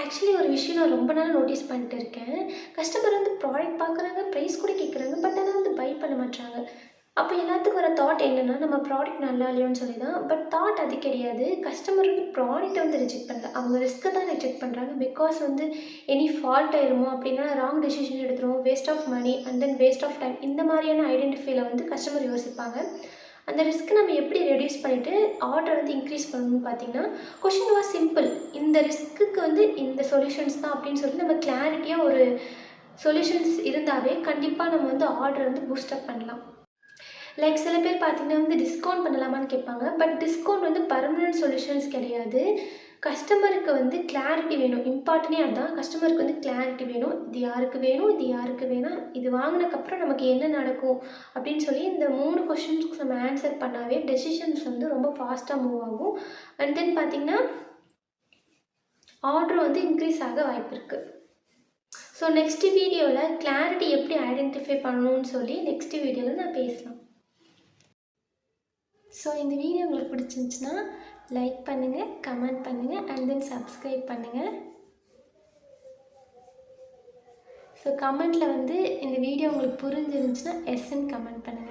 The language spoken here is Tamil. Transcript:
ஆக்சுவலி ஒரு விஷயம் நான் ரொம்ப நாள் நோட்டீஸ் பண்ணிட்டு இருக்கேன். கஸ்டமர் வந்து ப்ராடக்ட் பார்க்குறாங்க ப்ரைஸ் கூட கேட்குறாங்க பட் ஆனால் வந்து பை பண்ண மாட்டாங்க அப்போ எல்லாத்துக்கும் வர தாட் என்னென்னா நம்ம ப்ராடக்ட் நல்லா இல்லையோன்னு சொல்லி தான் பட் தாட் அது கிடையாது. கஸ்டமர் வந்து ப்ராடக்ட்டை வந்து ரிஜெக்ட் பண்ணல. அவங்க ரிஸ்க்கை தான் ரிஜெக்ட் பண்ணுறாங்க பிகாஸ் வந்து எனி ஃபால்ட் ஆயிருமோ அப்படின்னா ராங் டெசிஷன் எடுத்துருவோம். Waste of money and then waste of time இந்த மாதிரியான ஐடென்டிஃபைல வந்து கஸ்டமர் யோசிப்பாங்க. அந்த ரிஸ்க் நம்ம எப்படி ரெடியூஸ் பண்ணிவிட்டு ஆர்டர் வந்து இன்க்ரீஸ் பண்ணணும்னு பார்த்தீங்கன்னா கொஷின் வாஸ் சிம்பிள் இந்த ரிஸ்க்குக்கு வந்து இந்த சொல்யூஷன்ஸ் தான் அப்படின்னு சொல்லி நம்ம கிளாரிட்டியாக ஒரு சொல்யூஷன்ஸ் இருந்தாவே கண்டிப்பாக நம்ம வந்து ஆர்டர் வந்து பூஸ்டப் பண்ணலாம். லைக் சில பேர் பார்த்தீங்கன்னா வந்து டிஸ்கவுண்ட் பண்ணலாமான்னு கேட்பாங்க. பட் டிஸ்கவுண்ட் வந்து பர்மனன்ட் சொல்யூஷன்ஸ் கிடையாது. கஸ்டமருக்கு வந்து கிளாரிட்டி வேணும். இம்பார்ட்டனே அதுதான் கஸ்டமருக்கு வந்து கிளாரிட்டி வேணும். இது யாருக்கு வேணும்? இது யாருக்கு வேணாம் இது வாங்கினக்கப்புறம் நமக்கு என்ன நடக்கும்? அப்படின்னு சொல்லி இந்த மூணு கொஷின்ஸ்க்கு நம்ம ஆன்சர் பண்ணாவே டெசிஷன்ஸ் வந்து ரொம்ப ஃபாஸ்ட்டாக மூவ் ஆகும். அண்ட் தென் பார்த்திங்கன்னா ஆர்டர் வந்து இன்க்ரீஸ் ஆக வாய்ப்பு இருக்குது ஸோ நெக்ஸ்ட் வீடியோவில் கிளாரிட்டி எப்படி ஐடென்டிஃபை பண்ணணும்னு சொல்லி நெக்ஸ்ட் வீடியோவில் நான் பேசலாம். ஸோ இந்த வீடியோ உங்களுக்கு பிடிச்சிருந்துச்சுன்னா லைக் பண்ணுங்கள் கமெண்ட் பண்ணுங்கள் அண்ட் தென் சப்ஸ்கிரைப் பண்ணுங்கள் ஸோ கமெண்ட்டில் வந்து இந்த வீடியோ உங்களுக்கு புரிஞ்சிருந்துச்சுன்னா எஸ்ன்னு கமெண்ட் பண்ணுங்கள்